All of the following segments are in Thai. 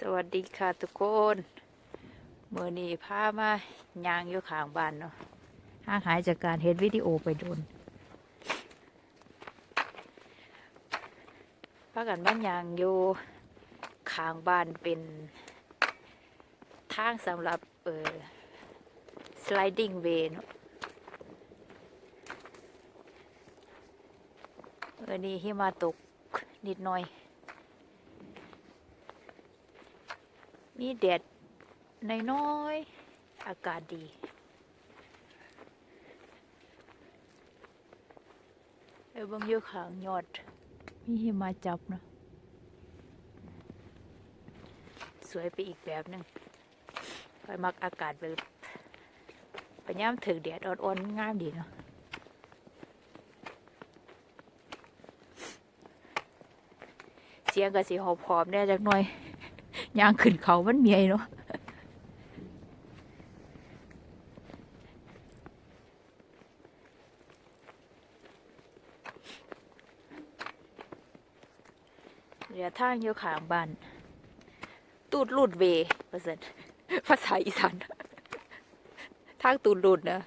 สวัสดีค่ะทุกคนเมื่อนี้พามายางอยู่ข้างบ้านเนาะห่างหายจากการเฮ็ดวิดีโอไปโดนพากันมานยางอยู่ข้างบ้านเป็นทางสำหรับเออ sliding way เนาะเมื่อนี้หิมาตกนิดหน่อย มีแดดน้อยๆอากาศดี เออบางอยู่ขางยอด มีหิมาจับเนาะสวยไปอีกแบบหนึ่งคอยมักอากาศแบบไปย่ำถึงแดดอ่อนๆงามดีเนาะเสียงก็สิหอบๆแน่จักหน่อย ย่างขึ้นเขามันเมียเนาะเรือทางอยู่ขางบ้านตูดลูดเวภาษาภาษาอีสานทางตูดลูดนะอ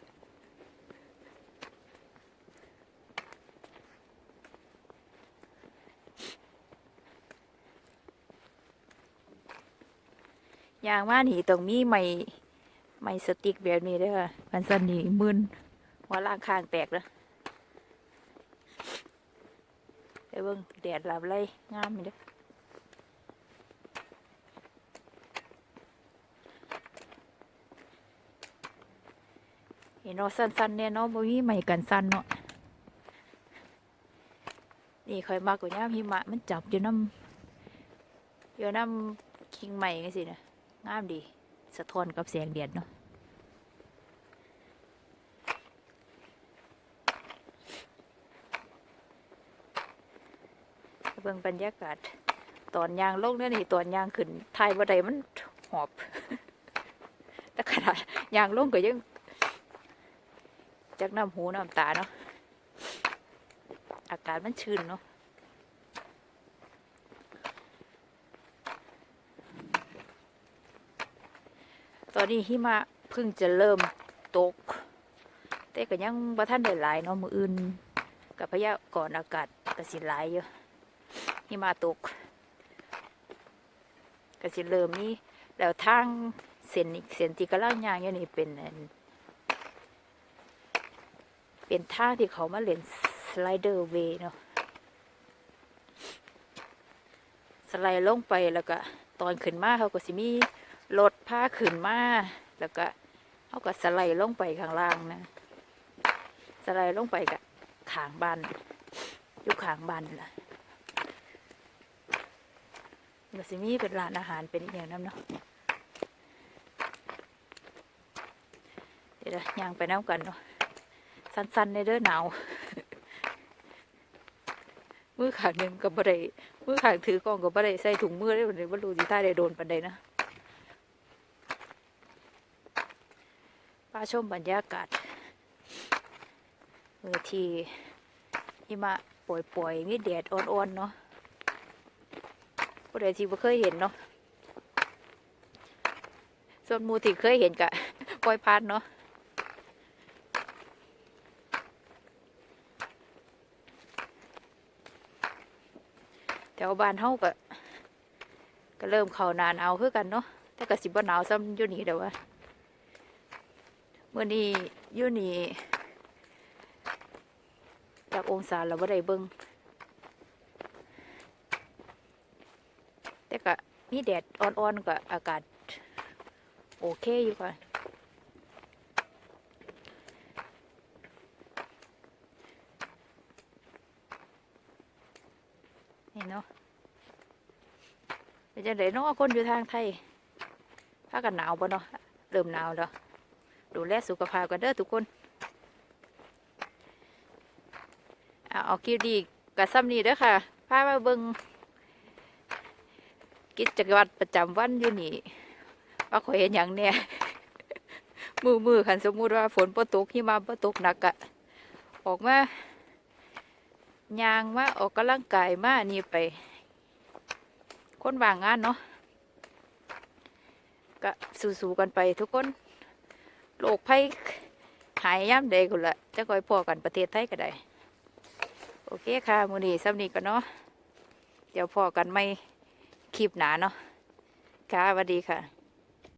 ย่างว่านี่ต้องมีไม้ไม้สติ๊กแบบนี้เด้วยค่ะพันสันนี่มึนหัวล่างข้างแตกแล้วไปเบิ่งแดดหลับไล่งามนี่เด้อเห็นเนาะสั้นๆเนี่ยเนาะบ่มีไม้กันสั้นเนาะนี่ค่อยมากกว่าย่ามหิมะมันจับอยู่น้ำอยู่น้ำคิงใหม่ไงสินะ งามดี สะท้อนกับแสงแดดเนาะเบิ่งบรรยากาศ ตอนยางลงเนี่ยนี่ตอนยางขึ้นไทายบ่ได้มันหอบ แต่ขนาดยางลงก็ยังจากน้ำหูน้ำตาเนาะอากาศมันชื้นเนาะ ตอนนี้หิมะเพิ่งจะเริ่มตก แต่ก็ยังบ่ทันได้หลายเนาะมืออื่นกับพยากรณ์อากาศก็สิหลายอยู่หิมะตกก็สิเริ่มมีแล้วทางเส้นเส้นที่กำลังย่างอยู่นี่เป็นอันเป็นทางที่เขามาเล่นสไลเดอร์เวย์เนาะสไลด์ลงไปแล้วก็ตอนขึ้นมาเขาก็สิมี รถพาขึ้นมาแล้วก็เขาก็สไลด์ลงไปข้างล่างนะ สไลด์ลงไปกับขางบ้านอยู่ขางบ้านล่ะมันสิมีเป็นร้านอาหารเป็นอหย่างนั้นเนาะเดี๋ยวย่างไปน้ำกันเนาะสั้นๆในเด้อหนาวมือขางหนึ่งกับบ่ไดมือขางถือกล้องกับบ่ไดใส่ถุงมือได้บ่ได้บ่รู้สิท่าได้โดนปันใดนะาชมบรรยากาศเมื่อที่หิมะป่วยๆมีแดดอ่อนๆเนาะผู้ใดที่บ่เคยเห็นเนาะ ส่วนมูที่เคยเห็นกะปล่อยพานเนาะแถวบ้านเฮาก็ก็เริ่มเข้าหนาหนาวคือกันเนาะแต่ก็สิบ่หนาวซ้ำอยู่นี่เด้อว่า เมื่อนี้อยู่นี่จากองศาเราบ่ได้เบิ่งแต่ก็มีแดดอ่อนๆก็อากาศ โอเคอยู่ค่ะนี่เนาะเป็นจังไดเนาะคนอยู่ทางไทยพากันหนาวบ่เนาะเริ่มหนาวแล้ว ดูแลสุขภาพกันเด้อทุกคนเอาคลิปดีกับซ้ำนี้เด้อค่ะพามาเบิงกิจวัตรประจำวันอยู่นี่ว่าขอยเห็นอย่างเนี่ยมือมือคันสมมุติว่าฝนปตกหิมะปตกหนักอะออกมายางมาออกกำลังกายมานี่ไป คนว่างงานเนาะก็สู้ๆกันไปทุกคน โรคภัยหายย่ำใดกุละจะคอยพอกันประเทศไทยก็ได้โอเคค่ะมือนี้ซ้ำนี้ก็เนาะเดี๋ยวพอกันไม่คลิปหนาเนาะค่ะสวัสดีค่ะ